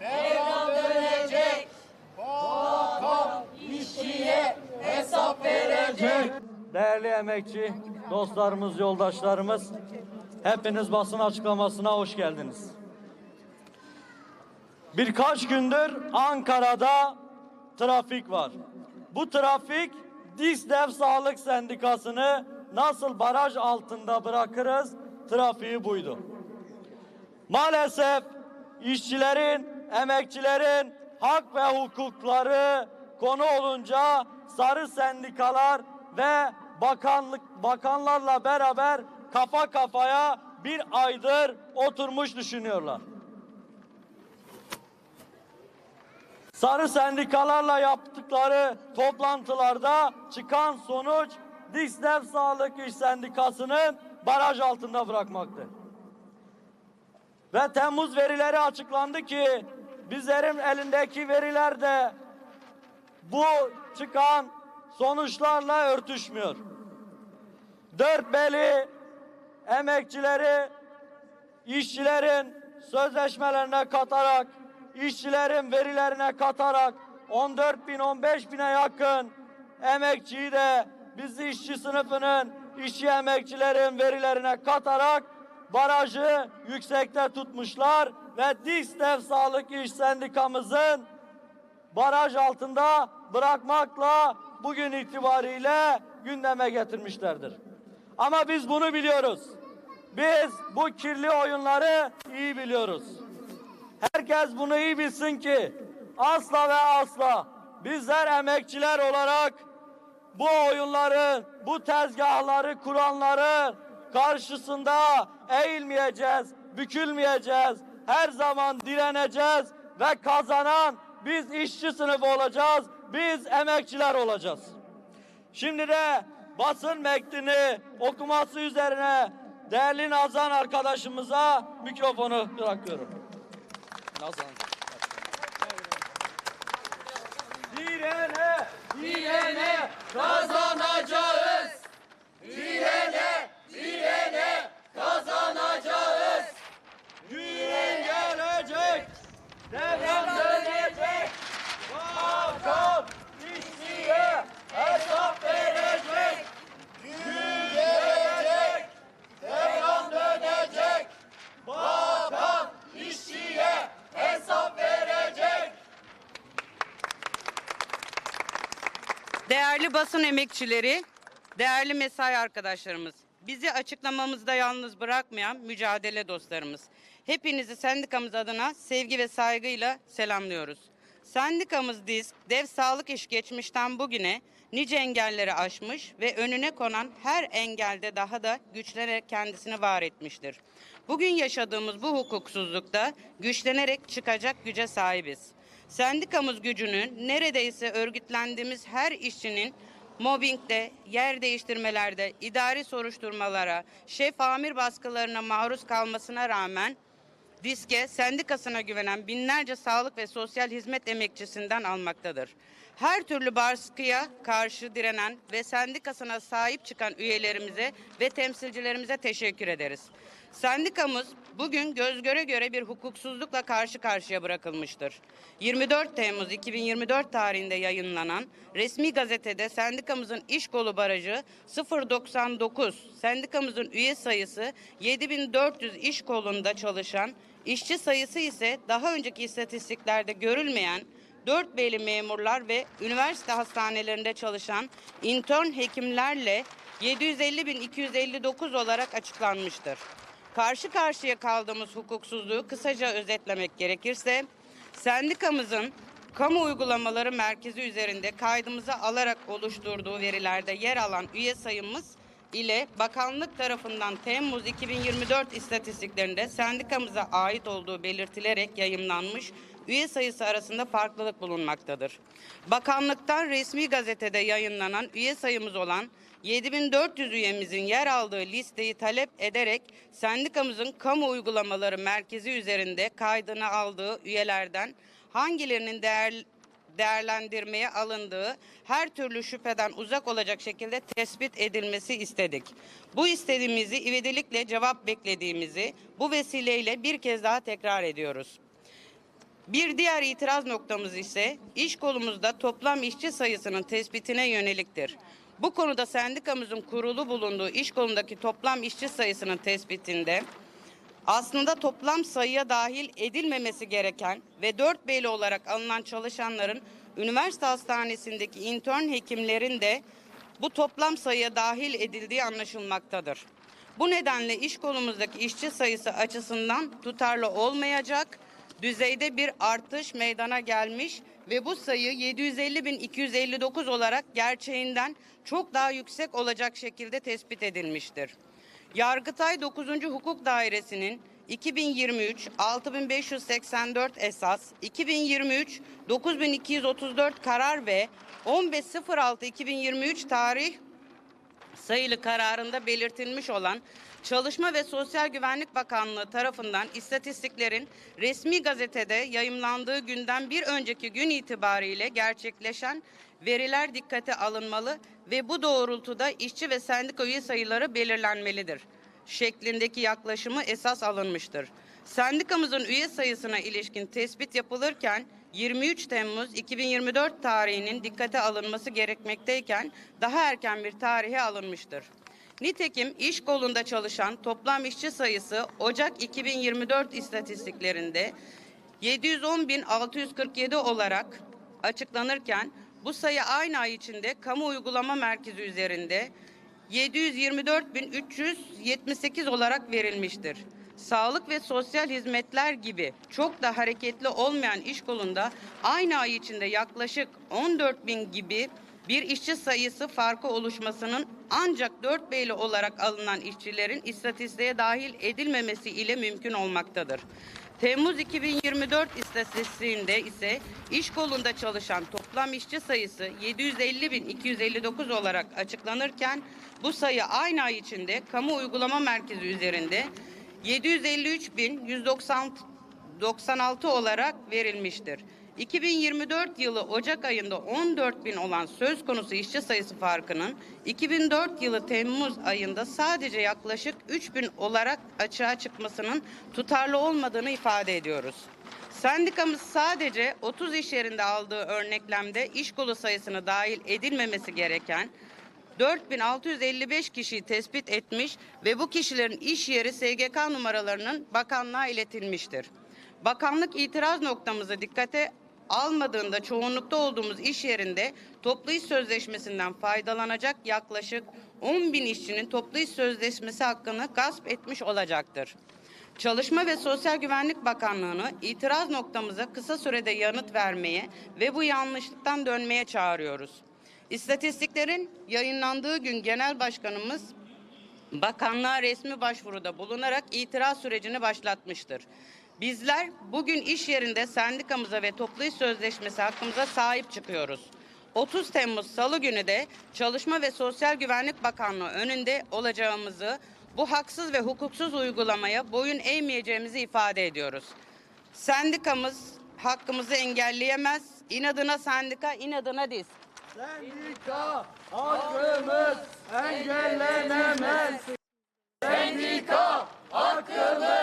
devran dönecek. Vatan işçiye hesap verecek. Değerli emekçi dostlarımız, yoldaşlarımız, hepiniz basın açıklamasına hoş geldiniz. Birkaç gündür Ankara'da trafik var. Bu trafik DİSDEV Sağlık Sendikası'nı nasıl baraj altında bırakırız trafiği buydu. Maalesef işçilerin, emekçilerin hak ve hukukları konu olunca sarı sendikalar ve bakanlık bakanlarla beraber kafa kafaya bir aydır oturmuş düşünüyorlar. Sarı sendikalarla yaptıkları toplantılarda çıkan sonuç Disnev Sağlık İş Sendikası'nı baraj altında bırakmaktı. Ve Temmuz verileri açıklandı ki bizlerin elindeki veriler de bu çıkan sonuçlarla örtüşmüyor. Dört beli emekçileri işçilerin sözleşmelerine katarak, işçilerin verilerine katarak 14 bin 15 bine yakın emekçiyi de biz işçi sınıfının işçi emekçilerin verilerine katarak barajı yüksekte tutmuşlar ve DİSTEV Sağlık İş Sendikamızın baraj altında bırakmakla bugün itibariyle gündeme getirmişlerdir. Ama biz bunu biliyoruz. Biz bu kirli oyunları iyi biliyoruz. Herkes bunu iyi bilsin ki asla ve asla bizler emekçiler olarak bu oyunları, bu tezgahları kuranları karşısında eğilmeyeceğiz, bükülmeyeceğiz. Her zaman direneceğiz ve kazanan biz işçi sınıfı olacağız, biz emekçiler olacağız. Şimdi de basın metnini okuması üzerine değerli Nazan arkadaşımıza mikrofonu bırakıyorum. Nazan. Direne, direne kazanacağız. Direne, direne kazanacağız. Gün gelecek, devran dönecek. Vatan işçiye hesap verecek. Gün gelecek, devran dönecek. Vatan işçiye hesap verecek. Değerli basın emekçileri, değerli mesai arkadaşlarımız, bizi açıklamamızda yalnız bırakmayan mücadele dostlarımız. Hepinizi sendikamız adına sevgi ve saygıyla selamlıyoruz. Sendikamız DİSK, dev sağlık iş geçmişten bugüne nice engelleri aşmış ve önüne konan her engelde daha da güçlenerek kendisini var etmiştir. Bugün yaşadığımız bu hukuksuzlukta güçlenerek çıkacak güce sahibiz. Sendikamız gücünün neredeyse örgütlendiğimiz her işçinin mobbingde, yer değiştirmelerde, idari soruşturmalara, şef amir baskılarına maruz kalmasına rağmen diske sendikasına güvenen binlerce sağlık ve sosyal hizmet emekçisinden almaktadır. Her türlü baskıya karşı direnen ve sendikasına sahip çıkan üyelerimize ve temsilcilerimize teşekkür ederiz. Sendikamız bugün göz göre göre bir hukuksuzlukla karşı karşıya bırakılmıştır. 24 Temmuz 2024 tarihinde yayınlanan resmi gazetede sendikamızın iş kolu barajı 099, sendikamızın üye sayısı 7400 iş kolunda çalışan, işçi sayısı ise daha önceki istatistiklerde görülmeyen 4 beyli memurlar ve üniversite hastanelerinde çalışan intern hekimlerle 750.259 olarak açıklanmıştır. Karşı karşıya kaldığımız hukuksuzluğu kısaca özetlemek gerekirse, sendikamızın kamu uygulamaları merkezi üzerinde kaydımıza alarak oluşturduğu verilerde yer alan üye sayımız ile bakanlık tarafından Temmuz 2024 istatistiklerinde sendikamıza ait olduğu belirtilerek yayımlanmış üye sayısı arasında farklılık bulunmaktadır. Bakanlıktan resmi gazetede yayınlanan üye sayımız olan 7400 üyemizin yer aldığı listeyi talep ederek sendikamızın kamu uygulamaları merkezi üzerinde kaydını aldığı üyelerden hangilerinin değer, değerlendirmeye alındığı her türlü şüpheden uzak olacak şekilde tespit edilmesi istedik. Bu istediğimizi ivedilikle cevap beklediğimizi bu vesileyle bir kez daha tekrar ediyoruz. Bir diğer itiraz noktamız ise iş kolumuzda toplam işçi sayısının tespitine yöneliktir. Bu konuda sendikamızın kurulu bulunduğu iş kolundaki toplam işçi sayısının tespitinde aslında toplam sayıya dahil edilmemesi gereken ve 4 beyli olarak alınan çalışanların üniversite hastanesindeki intern hekimlerin de bu toplam sayıya dahil edildiği anlaşılmaktadır. Bu nedenle iş kolumuzdaki işçi sayısı açısından tutarlı olmayacak düzeyde bir artış meydana gelmiş ve bu sayı 750.259 olarak gerçeğinden çok daha yüksek olacak şekilde tespit edilmiştir. Yargıtay 9. Hukuk Dairesi'nin 2023 6584 esas, 2023 9234 karar ve 15.06.2023 tarih sayılı kararında belirtilmiş olan Çalışma ve Sosyal Güvenlik Bakanlığı tarafından istatistiklerin resmi gazetede yayımlandığı günden bir önceki gün itibariyle gerçekleşen veriler dikkate alınmalı ve bu doğrultuda işçi ve sendika üye sayıları belirlenmelidir şeklindeki yaklaşımı esas alınmıştır. Sendikamızın üye sayısına ilişkin tespit yapılırken 23 Temmuz 2024 tarihinin dikkate alınması gerekmekteyken daha erken bir tarihe alınmıştır. Nitekim iş kolunda çalışan toplam işçi sayısı Ocak 2024 istatistiklerinde 710.647 olarak açıklanırken bu sayı aynı ay içinde kamu uygulama merkezi üzerinde 724.378 olarak verilmiştir. Sağlık ve sosyal hizmetler gibi çok da hareketli olmayan iş kolunda aynı ay içinde yaklaşık 14.000 gibi bir işçi sayısı farkı oluşmasının ancak 4 beyli olarak alınan işçilerin istatistiğe dahil edilmemesi ile mümkün olmaktadır. Temmuz 2024 istatistiğinde ise iş kolunda çalışan toplam işçi sayısı 750.259 olarak açıklanırken bu sayı aynı ay içinde kamu uygulama merkezi üzerinde 753.196 olarak verilmiştir. 2024 yılı Ocak ayında 14 bin olan söz konusu işçi sayısı farkının 2004 yılı Temmuz ayında sadece yaklaşık 3 bin olarak açığa çıkmasının tutarlı olmadığını ifade ediyoruz. Sendikamız sadece 30 iş yerinde aldığı örneklemde iş kolu sayısını dahil edilmemesi gereken 4655 kişiyi tespit etmiş ve bu kişilerin iş yeri SGK numaralarının bakanlığa iletilmiştir. Bakanlık itiraz noktamızı dikkate almadığında çoğunlukta olduğumuz iş yerinde toplu iş sözleşmesinden faydalanacak yaklaşık 10 bin işçinin toplu iş sözleşmesi hakkını gasp etmiş olacaktır. Çalışma ve Sosyal Güvenlik Bakanlığı'nı itiraz noktamıza kısa sürede yanıt vermeye ve bu yanlışlıktan dönmeye çağırıyoruz. İstatistiklerin yayınlandığı gün Genel Başkanımız bakanlığa resmi başvuruda bulunarak itiraz sürecini başlatmıştır. Bizler bugün iş yerinde sendikamıza ve toplu iş sözleşmesi hakkımıza sahip çıkıyoruz. 30 Temmuz Salı günü de Çalışma ve Sosyal Güvenlik Bakanlığı önünde olacağımızı, bu haksız ve hukuksuz uygulamaya boyun eğmeyeceğimizi ifade ediyoruz. Sendikamız hakkımızı engelleyemez. İnadına sendika, inadına diz. Sendika hakkımız engellenemez. Sendika hakkımız